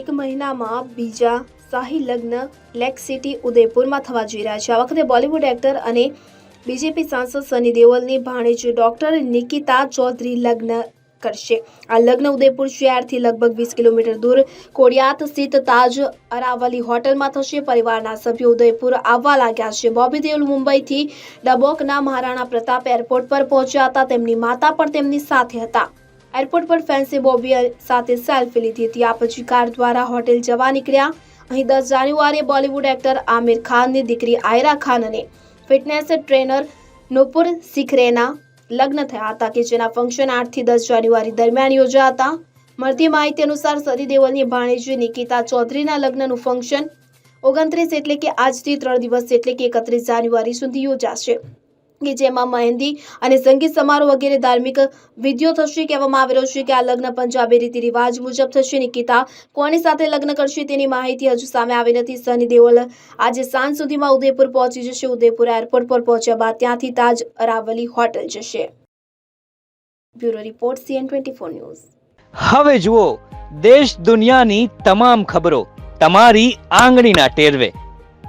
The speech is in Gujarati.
એક મહિનામાં બીજા શાહી લગ્ન લેક સિટી ઉદયપુરમાં થવા જઈ રહ્યા છે. આ વખતે બોલિવૂડ એક્ટર અને બીજેપી સાંસદ સની દેઓલની ભાણેજ ડોક્ટર નિકિતા ચૌધરી લગ્ન કરશે. આ લગ્ન ઉદયપુર શહેરથી લગભગ વીસ કિલોમીટર દૂર કોડિયાત સ્થિત તાજ અરાવલી હોટલમાં થશે. પરિવારના સભ્યો ઉદયપુર આવવા લાગ્યા છે. બોબી દેઓલ મુંબઈથી ડબોકના મહારાણા પ્રતાપ એરપોર્ટ પર પહોંચ્યા હતા. તેમની માતા પણ તેમની સાથે હતા. એરપોર્ટ પર ફેન્સે બોબી સાથે સેલ્ફી લીધી હતી. આ પછી કાર દ્વારા હોટેલ જવા નીકળ્યા. અહીં દસ જાન્યુઆરીએ બોલિવૂડ એક્ટર આમિર ખાનની દીકરી આયરા ખાન અને ફિટનેસ ટ્રેનર નુપુર સિખરેના લગ્ન થયા હતા કે જેના ફંક્શન આઠથી દસ જાન્યુઆરી દરમિયાન યોજાયા હતા મળતી માહિતી અનુસાર સતી દેવલની ભાણેજી નિકિતા ચૌધરીના લગ્નનું ફંક્શન ઓગણત્રીસ એટલે કે આજથી ત્રણ દિવસ એટલે કે એકત્રીસ જાન્યુઆરી સુધી યોજાશે. કે જેમાં મહેંદી અને સંગીત સમારોહ વગેરે ધાર્મિક વિધિઓ થશે કહેવામાં આવી રહ્યું છે કે આ લગ્ન પંજાબી રીતિ રિવાજ મુજબ થશે. નિકિતા કોની સાથે લગ્ન કરશે તેની માહિતી હજુ સામે આવી નથી. સની દેઓલ આજે સાંજ સુધીમાં ઉદયપુર પહોંચી જશે. ઉદયપુર એરપોર્ટ પર પહોંચ્યા બાદ ત્યાંથી તાજ અરાવલી હોટલ જશે. Bureau report CN twenty news. હવે જુઓ, દેશ દુનિયાની તમામ ખબરો તમારી આંગળીના ટેરવે.